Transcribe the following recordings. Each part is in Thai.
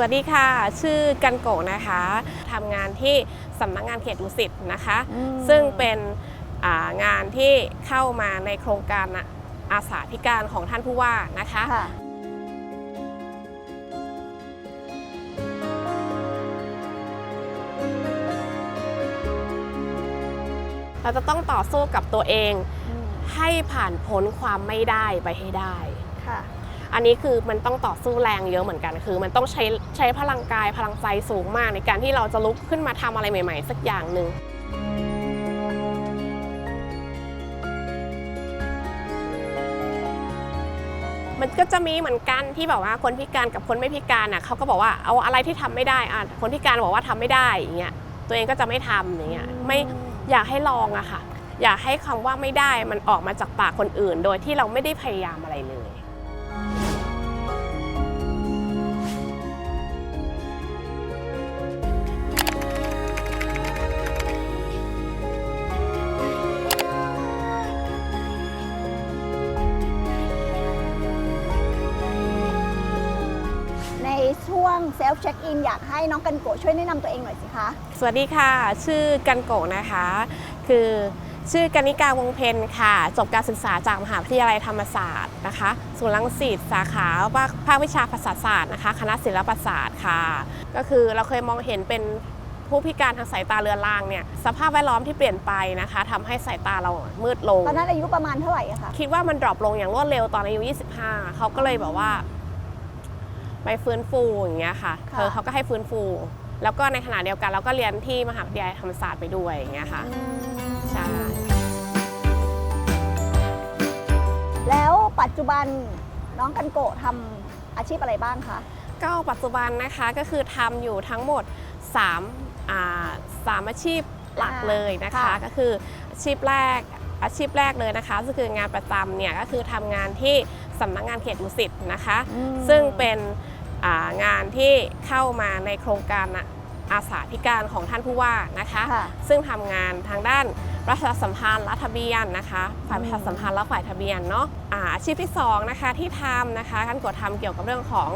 วัสดีค่ะ ชื่อกันโกะนะคะทำงานที่สำนักงานเขตดุสิตนะคะอืมซึ่งเป็นอ่างานที่เข้ามาในโครงการอะอาสาพิการของท่านผู้ว่านะคะค่ะเราจะต้องต่อสู้กับตัวเองให้ผ่านพ้นความไม่ได้ไปให้ได้ค่ะ อันนี้คือมันต้องต่อสู้แรงเยอะเหมือนกัน คือ มันต้องใช้ใช้พลังกายพลังใจสูงมากในการที่เราจะลุกขึ้นมาทำอะไรใหม่ ๆ สักอย่างหนึ่งมันก็จะมีเหมือนกันที่แบบว่าคนพิการกับคนไม่พิการน่ะเขาก็บอกว่าเอาอะไรที่ทำไม่ได้อะคนพิการบอกว่าทำไม่ได้อย่างเงี้ยตัวเองก็จะไม่ทำอย่างเงี้ยไม่อยากให้ลองอะค่ะ อยากให้คำว่าไม่ได้มันออกมาจากปากคนอื่น โดยที่เราไม่ได้พยายามอะไรเลย เซลฟ์เช็คอินอยากให้น้องกันโกะช่วยแนะนำตัวเองหน่อยสิคะ สวัสดีค่ะ ชื่อกันโกะนะคะ คือชื่อกนิกาวงเพนค่ะ จบการศึกษาจากมหาวิทยาลัยธรรมศาสตร์นะคะศูนย์รังสิตสาขาภาควิชาภาษาศาสตร์นะคะ คณะศิลปศาสตร์ค่ะ ก็คือเราเคยมองเห็นเป็นผู้พิการทางสายตาเรือนรางเนี่ยสภาพแวดล้อมที่เปลี่ยนไปนะคะทำให้สายตาเรามืดลงตอนนั้นอายุประมาณเท่าไหร่อะคะคิดว่ามันดรอปลงอย่างรวดเร็วตอนอายุ 25 เขาก็เลยแบบว่า ไปฟื้นฟูอย่างเงี้ยค่ะค่ะเออเขาก็ให้ฟื้นฟู แล้วก็ในขณะเดียวกันเราก็เรียนที่มหาวิทยาลัยธรรมศาสตร์ไปด้วยอย่างเงี้ยค่ะใช่แล้วปัจจุบันน้องกันโกะทำอาชีพอะไรบ้างคะก็ปัจจุบันนะคะก็คือทำอยู่ทั้งหมด3อ่าสามอาชีพหลักอ่าเลยนะคะค่ะก็คืออาชีพแรกอาชีพแรกเลยนะคะก็คืองานประจำเนี่ยก็คือทำงานที่ สำนักงานเขตดุสิตนะคะ ซึ่งเป็นอ่างานที่เข้ามาในโครงการอะอาสาพิการของท่านผู้ว่านะคะค่ะซึ่งทำงานทางด้านประชาสัมพันธ์และทะเบียนนะคะฝ่ายประชาสัมพันธ์และฝ่ายทะเบียนเนาะอาอาชีพที่สองนะคะที่ทำนะคะท่านกดทำเกี่ยวกับเรื่องของ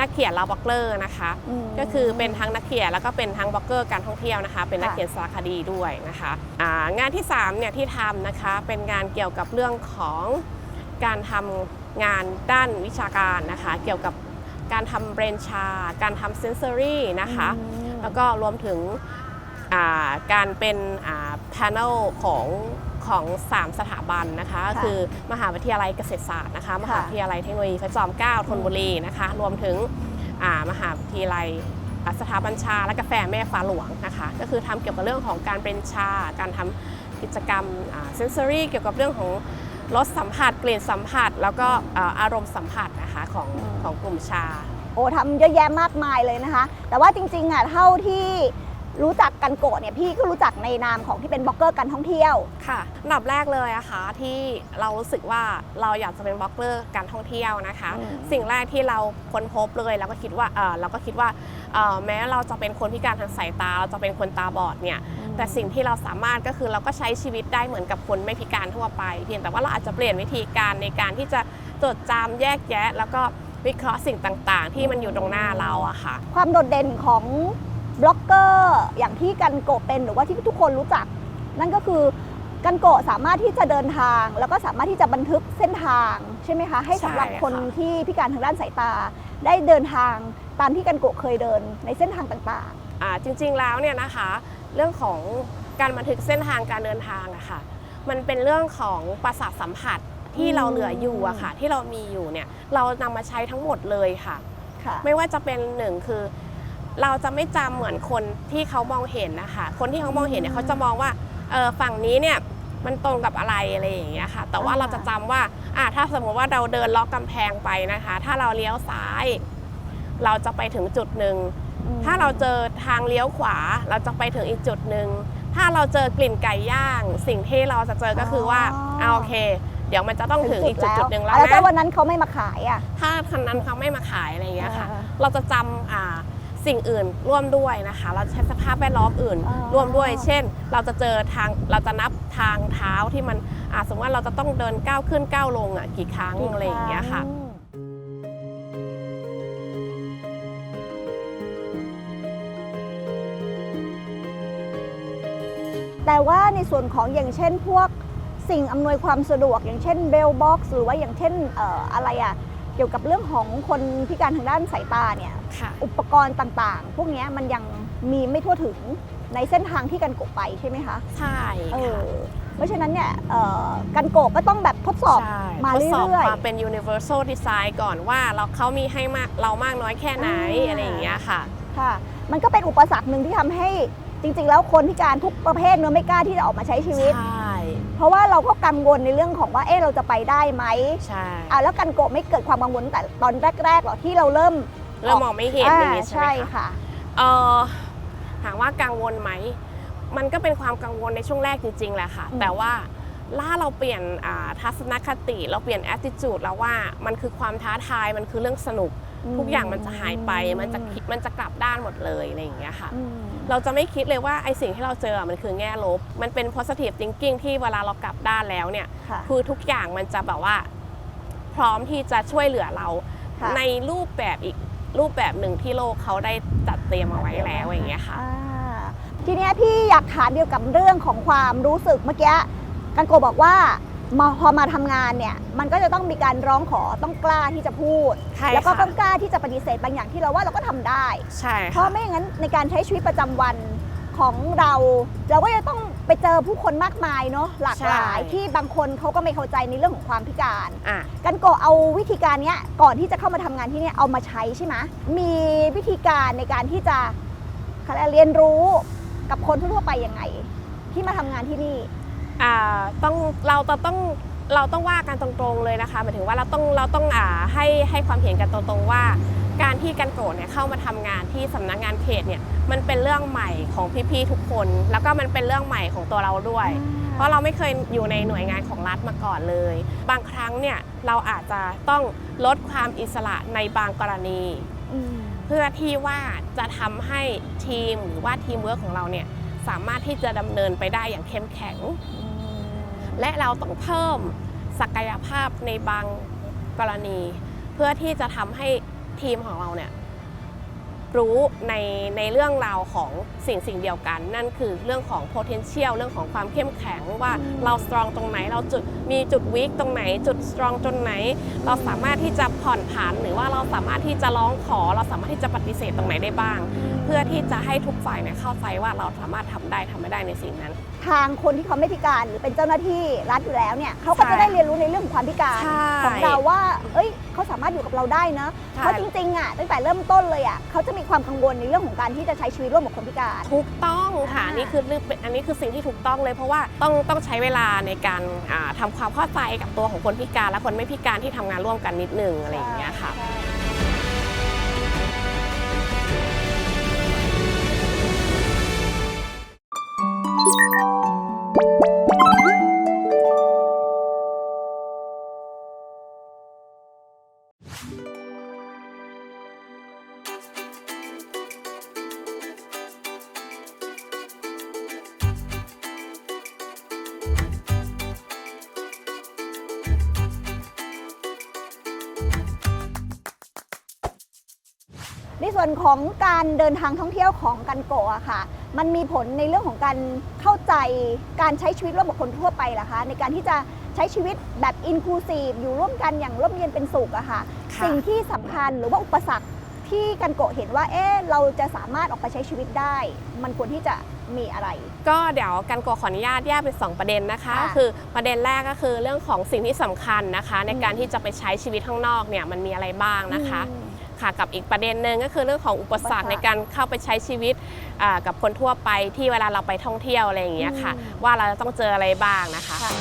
นักเขียนและบล็อกเกอร์นะคะมก็คือเป็นทั้งนักเขียนแล้วก็เป็นทั้งบล็อกเกอร์การท่องเที่ยวนะคะ เป็นนักค่ะเขียนสารคดีด้วยนะคะอ่างานที่3เนี่ยที่ทำนะคะเป็นงานเกี่ยวกับเรื่องของการทำ งานด้านวิชาการนะคะ เกี่ยวกับการทำเบรนชา การทำเซนเซอรี่นะคะอืมแล้วก็รวมถึงอ่าการเป็นแพน e l ของของ 3 สถาบันนะคะก็คือมหาวิทยาลัยเกษตรศาสตร์นะคะ มหาวิทยาลัยเทคโนโลยีพระจอมเกล้าธนบุรีนะคะ รวมถึงอ่ามหาวิทยาลัยอ่าสถาบัญชาและกาแฟแม่ฟ้าหลวงนะคะ ก็คือทำเกี่ยวกับเรื่องของการเป็นชา การทำกิจกรรมเซนเซอรี่เกี่ยวกับเรื่องของ รสสัมผัสกลิ่นสัมผัส แล้วก็อาอารมณ์สัมผัสนะคะของของกลุ่มชา โอ้ทำเยอะแยะมากมายเลยนะคะ แต่ว่าจริงๆอะเท่าที่ รู้จักกันโกะเนี่ยพี่ก็รู้จักในนามของที่เป็นบล็อกเกอร์การท่องเที่ยว ค่ะอันดับแรกเลยอะคะที่เรารู้สึกว่าเราอยากจะเป็นบล็อกเกอร์การท่องเที่ยวนะคะ อืม สิ่งแรกที่เราค้นพบเลยเราก็คิดว่าเออเราก็คิดว่าเอ่อแม้เราจะเป็นคนพิการทางสายตา เราจะเป็นคนตาบอดเนี่ย แต่สิ่งที่เราสามารถก็คือเราก็ใช้ชีวิตได้เหมือนกับคนไม่พิการทั่วไป เพียงแต่ว่าเราอาจจะเปลี่ยนวิธีการในการที่จะจดจำแยกแยะ แล้วก็วิเคราะห์สิ่งต่างๆ ที่มันอยู่ตรงหน้าเราอะค่ะ ความโดดเด่นของ บล็อกเกอร์อย่างที่กันโกะเป็นหรือว่าที่ทุกคนรู้จัก นั่นก็คือกันโกะสามารถที่จะเดินทาง แล้วก็สามารถที่จะบันทึกเส้นทางใช่ไหมคะให้สำหรับใช่ค่ะคนที่พิการทางด้านสายตา ได้เดินทางตามที่กันโกะเคยเดินในเส้นทางต่างอ่าจริงๆแล้วเนี่ยนะคะ เรื่องของการบันทึกเส้นทางการเดินทางอะค่ะมันเป็นเรื่องของประสาทสัมผัสที่เราเหลืออยู่อะค่ะ ที่เรามีอยู่เนี่ยเรานำมาใช้ทั้งหมดเลยค่ะๆค่ะ ไม่ว่าจะเป็นหนึ่งคือ เราจะไม่จำเหมือนคนที่เขามองเห็นนะคะ คนที่เขามองเห็นเนี่ยอืมเขาจะมองว่าเออฝั่งนี้เนี่ยมันตรงกับอะไรอะไรอย่างเงี้ยค่ะ แต่ว่าอ่าเราจะจำว่าอะถ้าสมมติว่าเราเดินเลาะกำแพงไปนะคะ ถ้าเราเลี้ยวซ้าย เราจะไปถึงจุดหนึ่งอืมถ้าเราเจอทางเลี้ยวขวา เราจะไปถึงอีกจุดหนึ่งถ้าเราเจอกลิ่นไก่ย่าง สิ่งที่เราจะเจอก็คือว่าอ๋อเอาโอเค เดี๋ยวมันจะต้องถึงอีกจุดจุดหนึ่งแล้วแล้วถ้านะวันนั้นเขาไม่มาขายอะถ้าคันนั้นเขาไม่มาขายอะไรอย่างเงี้ยค่ะอ่าเราจะจำอ่า สิ่งอื่นร่วมด้วยนะคะ เราใช้สภาพแวดล้อมอื่น ร่วมด้วย เช่น เราจะเจอทางเราจะนับทางเท้าที่มันอาสมมติว่าเราจะต้องเดินก้าวขึ้นก้าวลงอะกี่ครั้งอะไรอย่างเงี้ยค่ะแต่ว่าในส่วนของอย่างเช่นพวกสิ่งอำนวยความสะดวก อย่างเช่นเบลบ็อกซ์หรือว่าอย่างเช่นอ,อ,อะไรอะ เกี่ยวกับเรื่องของคนพิการทางด้านสายตาเนี่ยค่ะอุปกรณ์ต่างๆ พวกเนี้ยมันยังมีไม่ทั่วถึงในเส้นทางที่กันโกะไปใช่ไหมคะใช่เอค่ะอเพราะฉะนั้นเนี่ยเอ่อกันโกะก็ต้องแบบทดสอบใช่มาทดสอบเรื่อยๆความเป็น universal design ก่อนว่าเราเขามีให้มากเรามากน้อยแค่ไหนอ่า อะไรอย่างเงี้ยค่ะค่ะ มันก็เป็นอุปสรรคหนึ่งที่ทำให้จริงๆ แล้วคนพิการทุกประเภทเนื้อะไม่กล้าที่จะออกมาใช้ชีวิต ใช่ เพราะว่าเราก็กังวลในเรื่องของว่าเอ๊ะเราจะไปได้ไหมใช่อะแล้วกันโกะไม่เกิดความกังวลตั้งแต่ตอนแรกๆหรอที่เราเริ่มเริ่มมองไม่เห็นอย่างงี้อ่าใช่ไหมใช่คะค่ะเออถามว่ากังวลไหม มันก็เป็นความกังวลในช่วงแรกจริงๆแหละค่ะอืมแต่ว่าล่าเราเปลี่ยนอ่าทัศนคติ เราเปลี่ยน attitude แล้วว่ามันคือความท้าทายมันคือเรื่องสนุก ทุกอย่างมันจะหายไปมันจะคิดมันจะกลับด้านหมดเลยอะไรอย่างเงี้ยค่ะอืมเราจะไม่คิดเลยว่าไอสิ่งที่เราเจออะมันคือแง่ลบ มันเป็น positive thinking ที่เวลาเรากลับด้านแล้วเนี่ยค่ะคือทุกอย่างมันจะแบบว่า พร้อมที่จะช่วยเหลือเราค่ะในรูปแบบอีกรูปแบบหนึ่งที่โลกเขาได้จัดเตรียมเอาไว้แล้วอย่างเงี้ยค่ะอ่าทีเนี้ยพี่อยากถามเกี่ยวกับเรื่องของความรู้สึกเมื่อกี้กันโกะบอกว่า มาพอมาทำงานเนี่ยมันก็จะต้องมีการร้องขอต้องกล้าที่จะพูดใช่แล้วก็ค่ะต้องกล้าที่จะปฏิเสธบางอย่างที่เราว่าเราก็ทำได้ใช่เพค่ะราะไม่อย่างนั้นในการใช้ชีวิตประจำวันของเรา เราก็จะต้องไปเจอผู้คนมากมายเนาะหลากหลายที่บางคนเขาก็ไม่เข้าใจในเรื่องของความพิการอะกันโกะเอาวิธีการเนี้ยก่อนที่จะเข้ามาทำงานที่เนี่ยเอามาใช้ใช่ไหมมีวิธีการในการที่จะเขาเรียกเรียนรู้กับคนทั่วๆไปยังไง ที่มาทำงานที่นี่อ่า ต้องเราจะต้องเราต้องว่ากันตรงๆเลยนะคะหมายถึงว่าเราต้องเราต้องอ่าให้ให้ความเห็นกันตรงๆว่า การที่กันโกรธเนี่ยเข้ามาทำงานที่สำนักงานเขตเนี่ยมันเป็นเรื่องใหม่ของพี่ๆทุกคน แล้วก็มันเป็นเรื่องใหม่ของตัวเราด้วย เพราะเราไม่เคยอยู่ในหน่วยงานของรัฐมาก่อนเลย บางครั้งเนี่ยเราอาจจะต้องลดความอิสระในบางกรณีอืมเพื่อที่ว่าจะทำให้ทีมหรือว่าทีมเวิร์กของเราเนี่ย สามารถที่จะดำเนินไปได้อย่างเข้มแข็ง และเราต้องเพิ่มศักยภาพในบางกรณี เพื่อที่จะทำให้ทีมของเราเนี่ย รู้ในในเรื่องราวของสิ่งสิ่งเดียวกัน นั่นคือเรื่องของ potential เรื่องของความเข้มแข็งว่าอืมเรา strong ตรงไหน เราจุดมีจุด weak ตรงไหน จุด strong ตรงไหน เราสามารถที่จะผ่อนผันหรือว่าเราสามารถที่จะร้องขอ เราสามารถที่จะปฏิเสธตรงไหนได้บ้าง เพื่อที่จะให้ทุกฝ่ายเนี่ยเข้าใจว่าเราสามารถทำได้ทำไม่ได้ในสิ่งนั้น ทางคนที่เขาไม่พิการหรือเป็นเจ้าหน้าที่รัฐอยู่แล้วเนี่ยเขาก็ใช่จะได้เรียนรู้ในเรื่องของความพิการใช่ของเราว่า เอ้ยเขาสามารถอยู่กับเราได้นะใช่ เพราะจริงๆอะตั้งแต่เริ่มต้นเลยอะเขาจะมีความกังวลในเรื่องของการที่จะใช้ชีวิตร่วมกับคนพิการ ถูกต้องค่ะอ่านี่คือเรื่องเป็นอันนี้คือสิ่งที่ถูกต้องเลยเพราะว่าต้องต้องใช้เวลาในการอ่าทำาความเข้าใจกับตัวของคนพิการและคนไม่พิการที่ทำงานร่วมกันนิดนึงอะไรอย่างเงี้ยค่ะ ใช่ ส่วนของการเดินทางท่องเที่ยวของกันโกะอะค่ะ มันมีผลในเรื่องของการเข้าใจการใช้ชีวิตร่วมกับคนทั่วไปเหรอคะ ในการที่จะใช้ชีวิตแบบอินคลูซีฟอยู่ร่วมกันอย่างร่มเย็นเป็นสุขอะค่ะ ค่ะสิ่งที่สำคัญหรือว่าอุปสรรคที่กันโกะเห็นว่า เอ๊ะเราจะสามารถออกไปใช้ชีวิตได้ มันควรที่จะมีอะไร ก็เดี๋ยวกันโกขออนุญาตแยกเป็น2ประเด็นนะคะ ค่ะก็คือประเด็นแรกก็คือเรื่องของสิ่งที่สำคัญนะคะ ในการที่จะไปใช้ชีวิตข้างนอกเนี่ยมันมีอะไรบ้างนะคะ อืม ค่ะกับอีกประเด็นหนึ่งก็คือเรื่องของอุปสรรคอุปสรรคในการเข้าไปใช้ชีวิตอ่ากับคนทั่วไปที่เวลาเราไปท่องเที่ยวอะไรอย่างเงี้ยค่ะอืมว่าเราจะต้องเจออะไรบ้างนะคะค่ะ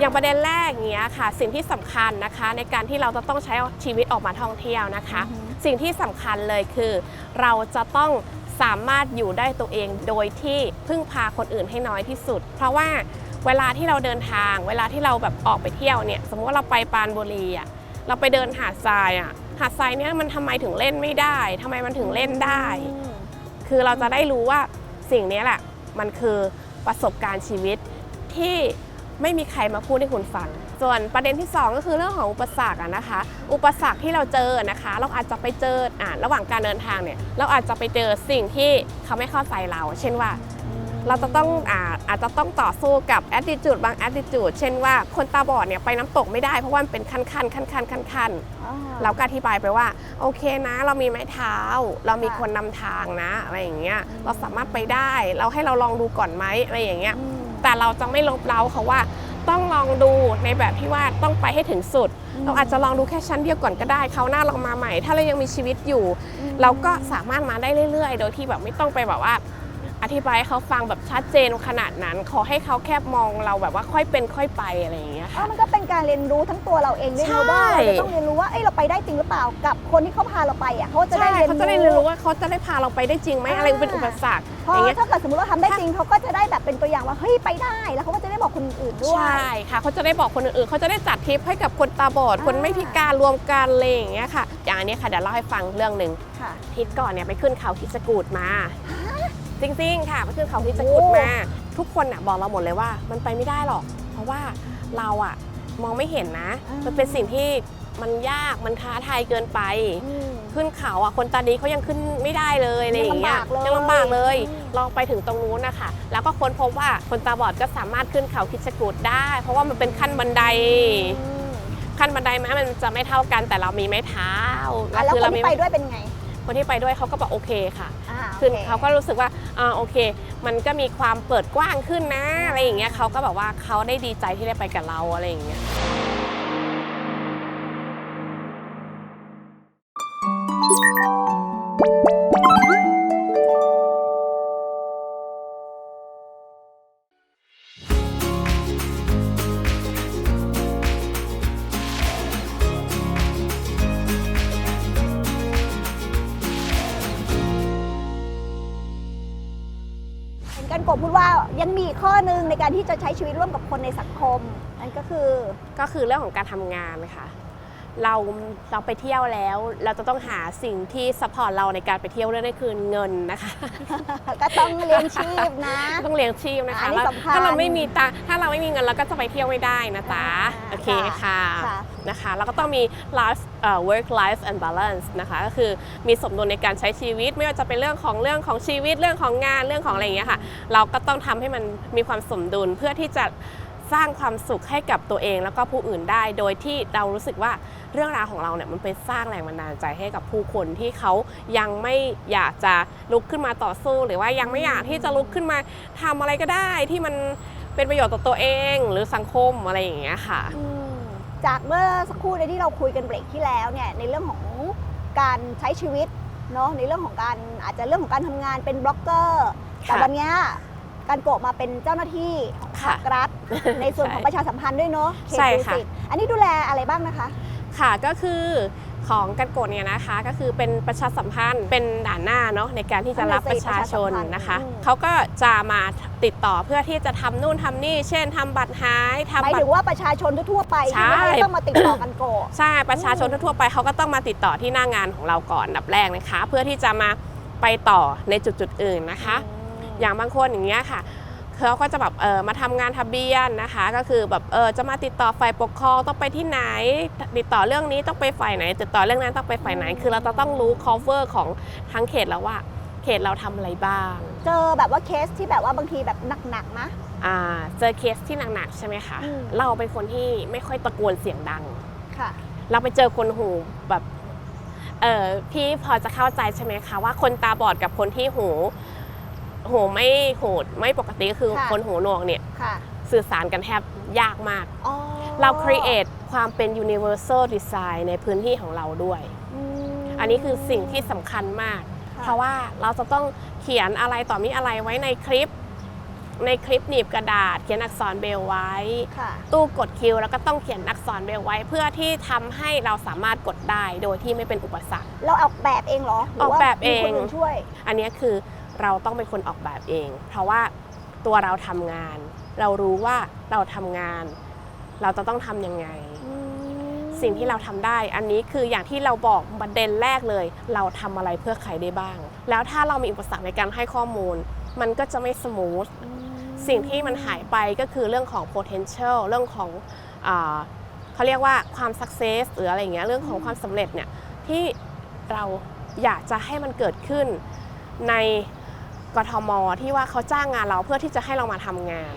อย่างประเด็นแรกอย่างเงี้ยค่ะ สิ่งที่สำคัญนะคะ ในการที่เราจะต้องใช้ชีวิตออกมาท่องเที่ยวนะคะอือฮึสิ่งที่สำคัญเลยคือ เราจะต้อง สามารถอยู่ได้ตัวเองโดยที่พึ่งพาคนอื่นให้น้อยที่สุด เพราะว่าเวลาที่เราเดินทาง เวลาที่เราแบบออกไปเที่ยวเนี่ยสมมติว่าเราไปปานบุรีอะเราไปเดินหาดทรายอะหาดทรายเนี่ยมันทำไมถึงเล่นไม่ได้ทำไมมันถึงเล่นได้ คือเราจะได้รู้ว่าสิ่งนี้แหละมันคือประสบการณ์ชีวิตที่ ไม่มีใครมาพูดให้คุณฟัง ส่วนประเด็นที่ 2 ก็คือเรื่องของอุปสรรคอะนะคะ อุปสรรคที่เราเจอนะคะ เราอาจจะไปเจออ่าระหว่างการเดินทางเนี่ยเราอาจจะไปเจอสิ่งที่เขาไม่เข้าใจเรา เช่นว่าเราจะต้องอาอาจจะต้องต่อสู้กับ attitude บาง attitude เช่นว่าคนตาบอดเนี่ยไปน้ำตกไม่ได้เพราะว่ามันเป็นขั้นขั้นขั้นขั้นขั้นขั้นอ่าเราก็อธิบายไปว่า โอเคนะ เรามีไม้เท้า เรามีค่ะคนนำทางนะอะไรอย่างเงี้ยเราสามารถไปได้ เราให้เราลองดูก่อนไหมอะไรอย่างเงี้ยอืม แต่เราจะไม่ลบเล้าเขาว่าต้องลองดูในแบบที่ว่าต้องไปให้ถึงสุดอืมเราอาจจะลองดูแค่ชั้นเดียวก่อนก็ได้เขาวหน้าเรามาใหม่ ถ้าเรายังมีชีวิตอยู่ เราก็สามารถมาได้เรื่อย ๆ โดยที่แบบไม่ต้องไปแบบว่า อธิบายให้เขาฟังแบบชัดเจนขนาดนั้น ขอให้เขาแค่มองเราแบบว่าค่อยเป็นค่อยไปอะไรอย่างเงี้ยอ๋อค่ะ มันก็เป็นการเรียนรู้ทั้งตัวเราเองด้วยใช่นะว่าเราจะต้องเรียนรู้ว่าเอ้ยเราไปได้จริงหรือเปล่ากับคนที่เขาพาเราไปอะเขาจะได้ใช่เรียนเขาจะได้เรียนรู้ว่าเขาจะได้พาเราไปได้จริงไหมอ่าอะไรเป็นอุปสรรคเพราะอย่างเงี้ยถ้าเกิดสมมติว่าทำได้จริงเขาก็จะได้แบบเป็นตัวอย่างว่าเฮ้ยไปได้แล้วเขาก็จะได้บอกคนอื่นๆด้วยใช่ค่ะเขาจะได้บอกคนอื่นๆเขาจะได้จัดทริปให้กับคนตาบอด อ่า คนไม่พิการรวมกันอะไรอย่างเงี้ยค่ะอย่างอันนี้ค่ะเดี๋ยวเล่าให้ฟังเรื่องหนึ่งค่ะอาทิตย์ก่อนเนี่ยไปขึ้นเขาคิดสกูดมา จริงๆ ค่ะไปขึ้นเขาคิดสกูดโอ้มา ทุกคนน่ะบอกเราหมดเลยว่ามันไปไม่ได้หรอก เพราะว่าเราอะมองไม่เห็นนะ มันเป็นสิ่งที่มันยากมันท้าทายเกินไปอืมขึ้นเขาอะคนตาดีเขายังขึ้นไม่ได้เลยอะไรอย่างเงี้ยยังลำบากเลยยังลำบากเลยอืมลองไปถึงตรงนู้นนะคะแล้วก็ค้นพบว่าคนตาบอดก็สามารถขึ้นเขาคิดสกูดได้ เพราะว่ามันเป็นขั้นบันไดอืมขั้นบันไดแม้มันจะไม่เท่ากันแต่เรามีไม้เท้าอะแล้วคือคนเรามีที่ไปด้วยเป็นไง คนที่ไปด้วยเขาก็บอกโอเคค่ะอ่าคือโอเคเขาก็รู้สึกว่าอ่าโอเค มันก็มีความเปิดกว้างขึ้นนะอะไรอย่างเงี้ยเขาก็แบบว่าเขาได้ดีใจที่ได้ไปกับเราอะไรอย่างเงี้ย กบพูดว่ายังมีข้อหนึ่งในการที่จะใช้ชีวิตร่วมกับคนในสังคมนั่นก็คือก็คือเรื่องของการทำงานนะคะ เราเราไปเที่ยวแล้ว เราจะต้องหาสิ่งที่สปอร์ตเราในการไปเที่ยวเรื่องนี้คือเงินนะคะ ก็ต้องเลี้ยงชีพนะ ต้องเลี้ยงชีพนะคะอันนี้สำคัญ ถ้าเราไม่มีตังถ้าเราไม่มีเงินเราก็จะไปเที่ยวไม่ได้นะจ๊ะอ่าโอเคค่ะค่ะนะคะแล้วก็ต้องมี life เอ่อ work life and balance นะคะก็คือมีสมดุลในการใช้ชีวิต ไม่ว่าจะเป็นเรื่องของเรื่องของชีวิตเรื่องของงานเรื่องของอะไรอย่างเงี้ยค่ะ เราก็ต้องทำให้มันมีความสมดุลเพื่อที่จะ สร้างความสุขให้กับตัวเองแล้วก็ผู้อื่นได้ โดยที่เรารู้สึกว่าเรื่องราวของเราเนี่ยมันไปสร้างแรงบันดาลใจให้กับผู้คนที่เขายังไม่อยากจะลุกขึ้นมาต่อสู้ หรือว่ายังไม่อยากที่จะลุกขึ้นมาทำอะไรก็ได้ที่มันเป็นประโยชน์ต่อตัวเองหรือสังคมอะไรอย่างเงี้ยค่ะอืมจากเมื่อสักครู่ในที่เราคุยกันเบรกที่แล้วเนี่ยในเรื่องของการใช้ชีวิตเนาะในเรื่องของการอาจจะเรื่องของการทำงานเป็นบล็อกเกอร์แต่ค่ะวันเนี้ย การโกะมาเป็นเจ้าหน้าที่ของภาคค่ะ รัฐ ในส่วนของประชาสัมพันธ์ด้วยเนาะเขตใช่ดุค่ะ สิตอันนี้ดูแลอะไรบ้างนะคะ ค่ะก็คือของกันโกดเนี่ยนะคะก็คือเป็นประชาสัมพันธ์เป็นด่านหน้าเนาะในการที่จะรับประชาชนนะคะอืม เขาก็จะมาติดต่อเพื่อที่จะทำนู่นทำนี่ เช่นทำบัตรหายหทำมายบัตถึร งว่าประชาชนทั่วๆไปใช่ ที่ไม่ต้องมาติดต่อกันโกะ ใช่ประชาชนทั่วๆไปเขาก็ต้องมาติดต่อที่หน้างานของเราก่อนอันดับแรกนะคะ เพื่อที่จะมาไปต่อในจุดๆอื่นนะคะ อ ย่างบางคนอย่างเงี้ยค่ะเขาก็จะแบบเออมาทำงานทะเบียนนะคะ ก็คือแบบเออจะมาติดต่อฝ่ายปกครองต้องไปที่ไหน ติดต่อเรื่องนี้ต้องไปฝ่ายไหน ติดต่อเรื่องนั้นต้องไปฝ่ายไหน คือเราจะต้องรู้ cover ของทั้งเขตแล้วว่า เขตเราทำอะไรบ้าง เจอแบบว่าเคสที่แบบว่าบางทีแบบหนักๆนะอ่าเจอเคสที่หนักๆใช่ไหมคะอืมเราเป็นคนที่ไม่ค่อยตะโกนเสียงดังค่ะ เราไปเจอคนหูแบบเออพี่พอจะเข้าใจใช่ไหมคะว่าคนตาบอดกับคนที่หู หูไม่หูไม่ปกติก็คือค่ะ คนหูหนวกเนี่ยค่ะสื่อสารกันแทบยากมาก อ๋อเรา create ความเป็น universal design ในพื้นที่ของเราด้วย ม อันนี้คือสิ่งที่สำคัญมาก ค่ะ เพราะว่าเราจะต้องเขียนอะไรต่อมีอะไรไว้ในคลิป ในคลิปหนีบกระดาษ เขียนอักษรเบลไว้ ค่ะ ตู้กดคิวแล้วก็ต้องเขียนอักษรเบลไว้ เพื่อที่ทำให้เราสามารถกดได้โดยที่ไม่เป็นอุปสรรค เราออกแบบเองเหรอหรืออกว่าแบบเอง มีคนอื่นช่วย อันนี้คือ เราต้องเป็นคนออกแบบเอง เพราะว่าตัวเราทำงาน เรารู้ว่าเราทำงาน เราจะต้องทำยังไง สิ่งที่เราทำได้ อันนี้คืออย่างที่เราบอกประเด็นแรกเลย เราทำอะไรเพื่อใครได้บ้าง แล้วถ้าเรามีอุปสรรคในการให้ข้อมูล มันก็จะไม่สมูทสิ่งที่มันหายไปก็คือเรื่องของ potential เรื่องของอาเขาเรียกว่าความ success หรืออะไรอย่างเงี้ยเรื่องของความสำเร็จเนี่ยที่เราอยากจะให้มันเกิดขึ้นใน กทม ที่ว่าเขาจ้างงานเราเพื่อที่จะให้เรามาทำงาน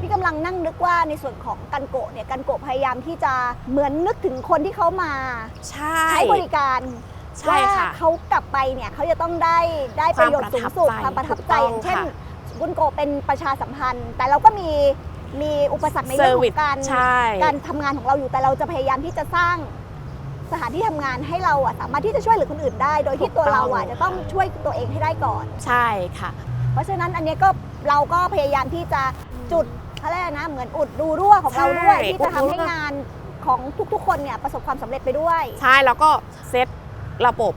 พี่กำลังนั่งนึกว่าในส่วนของกันโกะเนี่ยกันโกะพยายามที่จะเหมือนนึกถึงคนที่เขามาใช่ ใช้บริการใช่ค่ะว่าเขากลับไปเนี่ยเขาจะต้องได้ได้ประโยชน์สูงสุดความมคาวปประระทัทับบใจใจอย่างเช่น ถูกต้องคุณโกะเป็นประชาสัมพันธ์ แต่เราก็มี มีอุปสรรคในเรื่องของการใช่การทำงานของเราอยู่แต่เราจะพยายามที่จะสร้างสถานที่ทำงานให้เราอะสามารถที่จะช่วยเหลือคนอื่นได้ โดยที่ตัวเราอะจะต้องช่วยตัวเองให้ได้ก่อน ใช่ค่ะ เพราะฉะนั้นอันเนี้ยก็เราก็พยายามที่จะจุดเขาเรียกอะไรนะเหมือนอุดรูรั่วของเราด้วยใช่ที่จะทำอุดรูให้รั่วงานของทุกๆ คนเนี่ยประสบความสำเร็จไปด้วย ใช่แล้วก็เซตระบบ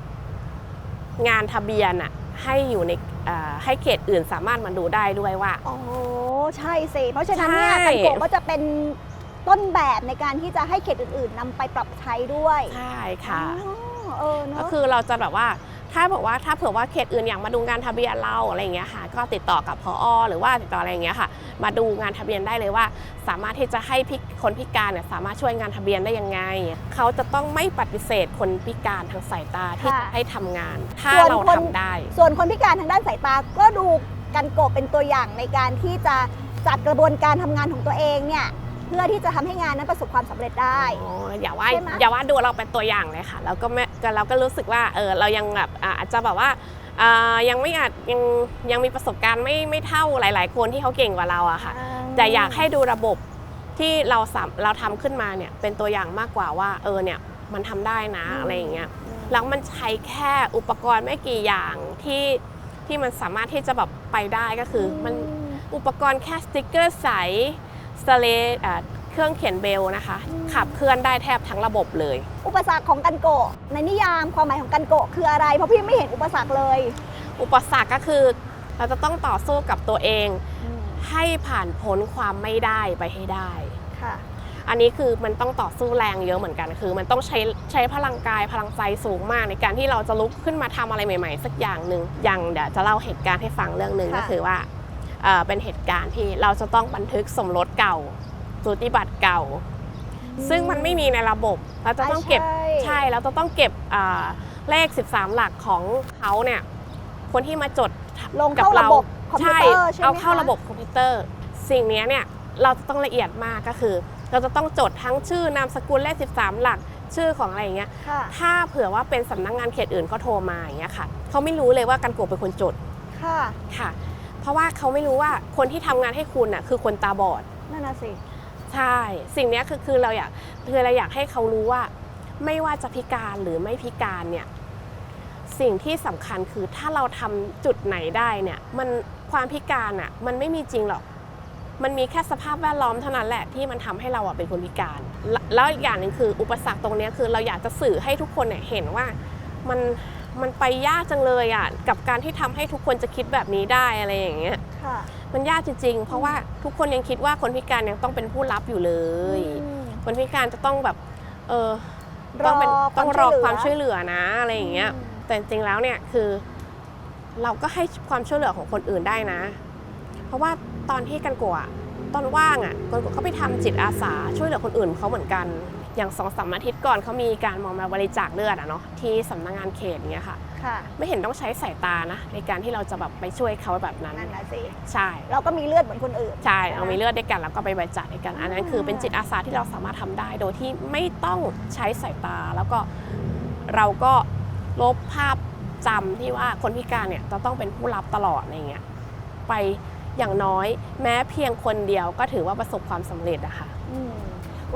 งานทะเบียนอะ ให้อยู่ในเอ่อให้เขตอื่นสามารถมาดูได้ด้วยว่าโอ้ใช่สิ เพราะฉะนั้นเนี่ยใช่ กันโกะก็จะเป็นต้นแบบในการที่จะให้เขตอื่นๆนำไปปรับใช้ด้วยใช่ค่ะ อ๋อเออเนก็อะคือเราจะแบบว่า ถ้าบอกว่าถ้าเผื่อว่าเขตอื่นอยากมาดูงานทะเบียนเราอะไรอย่างเงี้ยค่ะ ก็ติดต่อกับพอหรือว่าติดต่ออะไรอย่างเงี้ยค่ะ มาดูงานทะเบียนได้เลยว่า สามารถที่จะให้พิคนพิการเนี่ยสามารถช่วยงานทะเบียนได้ยังไง เขาจะต้องไม่ปฏิเสธคนพิการทางสายตาที่จะให้ทำงาน ถ้าเราทำได้ ส่วนคนพิการทางด้านสายตาก็ดูกันโกะเป็นตัวอย่างในการที่จะจัดกระบวนการทำงานของตัวเองเนี่ย เพื่อที่จะทำให้งานนั้นประสบความสำเร็จได้อ๋ออย่าว่าใช่ไหมอย่าว่าดูเราเป็นตัวอย่างเลยค่ะ แล้วก็ไม่ก็เราก็รู้สึกว่าเออเรายังแบบอ่าอาจจะแบบว่าอ่ายังไม่อาจยังยังมีประสบการณ์ไม่ไม่เท่าหลาย ๆ คนที่เขาเก่งกว่าเราอะค่ะแต่อยากให้ดูระบบที่เราสามเราทำขึ้นมาเนี่ยเป็นตัวอย่างมากกว่าว่าเออเนี่ยมันทำได้นะอืมอะไรอย่างเงี้ยแล้วมันใช้แค่อุปกรณ์ไม่กี่อย่างที่ที่มันสามารถที่จะแบบไปได้ก็คือมันอุปกรณ์แค่สติกเกอร์ใส สเลอ่าเครื่องเขียนเบลนะคะอืมขับเคลื่อนได้แทบทั้งระบบเลย อุปสรรคของกันโกะในนิยามความหมายของกันโกะคืออะไร เพราะพี่ไม่เห็นอุปสรรคเลย อุปสรรคก็คือเราจะต้องต่อสู้กับตัวเอง ให้ผ่านพ้นความไม่ได้ไปให้ได้ค่ะอันนี้คือมันต้องต่อสู้แรงเยอะเหมือนกัน คือ มันต้องใช้ใช้พลังกายพลังใจสูงมากในการที่เราจะลุกขึ้นมาทำอะไรใหม่ ๆ สักอย่างหนึ่งอย่างเดี๋ยวจะเล่าเหตุการณ์ให้ฟังเรื่องหนึ่งค่ะก็คือว่า เอ่อเป็นเหตุการณ์ที่เราจะต้องบันทึกสมรสเก่าสูติบัตรเก่า ซึ่งมันไม่มีในระบบเราจะต้องเก็บใช่ใช่เราจะต้องเก็บอ่าเลข 13 หลักของเขาเนี่ยคนที่มาจดลงเข้าระบบคอมพิวใช่เตอร์ใช่ไหมเอาเข้าคะระบบคอมพิวเตอร์ สิ่งเนี้ยเนี่ยเราจะต้องละเอียดมากก็คือ เราจะต้องจดทั้งชื่อนามสกุลเลข 13 หลักชื่อของอะไรอย่างเงี้ยค่ะถ้าเผื่อว่าเป็นสำนักงานเขตอื่นเขาโทรมาอย่างเงี้ยค่ะ เขาไม่รู้เลยว่ากันโกะเป็นคนจด ค่ะ ค่ะ เพราะว่าเขาไม่รู้ว่าคนที่ทำงานให้คุณน่ะคือคนตาบอดนั่นน่ะสิใช่สิ่งเนี้ยคือคือเราอยากคือเราอยากให้เขารู้ว่า ไม่ว่าจะพิการหรือไม่พิการเนี่ยสิ่งที่สำคัญคือถ้าเราทำจุดไหนได้เนี่ยมันความพิการอะมันไม่มีจริงหรอก มันมีแค่สภาพแวดล้อมเท่านั้นแหละที่มันทำให้เราอะเป็นคนพิการแล้วแล้วอีกอย่างหนึ่งคืออุปสรรคตรงเนี้ยคือเราอยากจะสื่อให้ทุกคนเนี่ยเห็นว่ามัน มันไปยากจังเลยอะกับการที่ทำให้ทุกคนจะคิดแบบนี้ได้อะไรอย่างเงี้ยค่ะมันยากจริงๆ เพราะว่าทุกคนยังคิดว่าคนพิการยังต้องเป็นผู้รับอยู่เลยอืมคนพิการจะต้องแบบเออรต้อองเป็นคต้วาอมงรอช่วยเหลือความช่วยเหลือนะอะไรอย่างเงี้ยอืมแต่จริงๆแล้วเนี่ยคือ เราก็ให้ความช่วยเหลือของคนอื่นได้นะ เพราะว่าตอนที่กันโกะอะตอนว่างอะกันโกะเขาไปทำจิตอาสาช่วยเหลือคนอื่นเขาเหมือนกัน อย่างสองสามอาทิตย์ก่อนเขามีการมองมาบริจาคเลือดอะเนาะที่สำนักงานเขตเงี้ยค่ะ ค่ะ ไม่เห็นต้องใช้สายตานะ ในการที่เราจะแบบไปช่วยเขาแบบนั้นนั่นน่ะสิใช่ เราก็มีเลือดเหมือนคนอื่นใช่เรามีเลือดด้วยกันแล้วก็ไปบริจาคด้วยกัน อันนั้นคือเป็นจิตอาสาที่เราสามารถทำได้โดยที่ไม่ต้องใช้สายตา แล้วก็เราก็ลบภาพจำที่ว่าคนพิการเนี่ยจะต้องเป็นผู้รับตลอดอะไรเงี้ยไปอย่างน้อยแม้เพียงคนเดียวก็ถือว่าประสบความสำเร็จอะค่ะอืม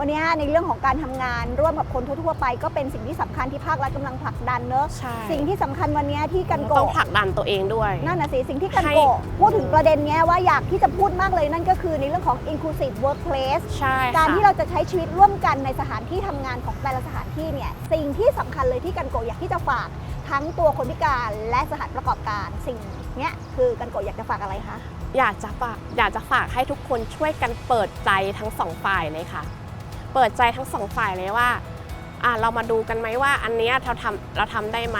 วันนี้ในเรื่องของการทำงานร่วมกับคนทั่วๆไป ก็เป็นสิ่งที่สำคัญที่ภาครัฐกำลังผลักดันเนอะใช่สิ่งที่สำคัญวันนี้ที่กันต้องโกะผลักดันตัวเองด้วยนั่นนะสิสิ่งที่กันให้โกะพูดถึงประเด็นเนี้ยว่าอยากที่จะพูดมากเลยนั่นก็คือในเรื่องของ inclusive workplace ใช่การค่ะที่เราจะใช้ชีวิตร่วมกันในสถานที่ทำงานของแต่ละสถานที่เนี่ยสิ่งที่สำคัญเลยที่กันโกะอยากที่จะฝากทั้งตัวคนพิการและสถานประกอบการสิ่งเนี้ยคือกันโกะอยากจะฝากอะไรคะอยากจะฝากอยากจะฝากให้ทุกคนช่วยกันเปิดใจทั้งสองฝ่ายเลยค่ะ เปิดใจทั้งสองฝ่ายเลยว่าอะเรามาดูกันไหมว่า อันเนี้ยเราทำเราทำได้ไหม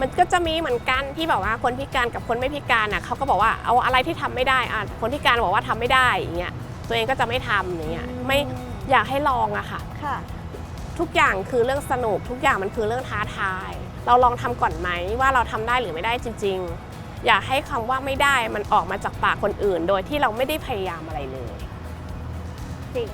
มันก็จะมีเหมือนกันที่แบบว่าคนพิการกับคนไม่พิการอะเขาก็บอกว่าเอาอะไรที่ทำไม่ได้อะคนพิการบอกว่าทำไม่ได้อย่างเงี้ยตัวเองก็จะไม่ทำอย่างเงี้ยไม่อยากให้ลองอะค่ะค่ะ ทุกอย่างคือเรื่องสนุกทุกอย่างมันคือเรื่องท้าทาย เราลองทำก่อนไหมว่าเราทำได้หรือไม่ได้จริง ๆ อย่าให้คำว่าไม่ได้มันออกมาจากปากคนอื่น โดยที่เราไม่ได้พยายามอะไรเลยจริง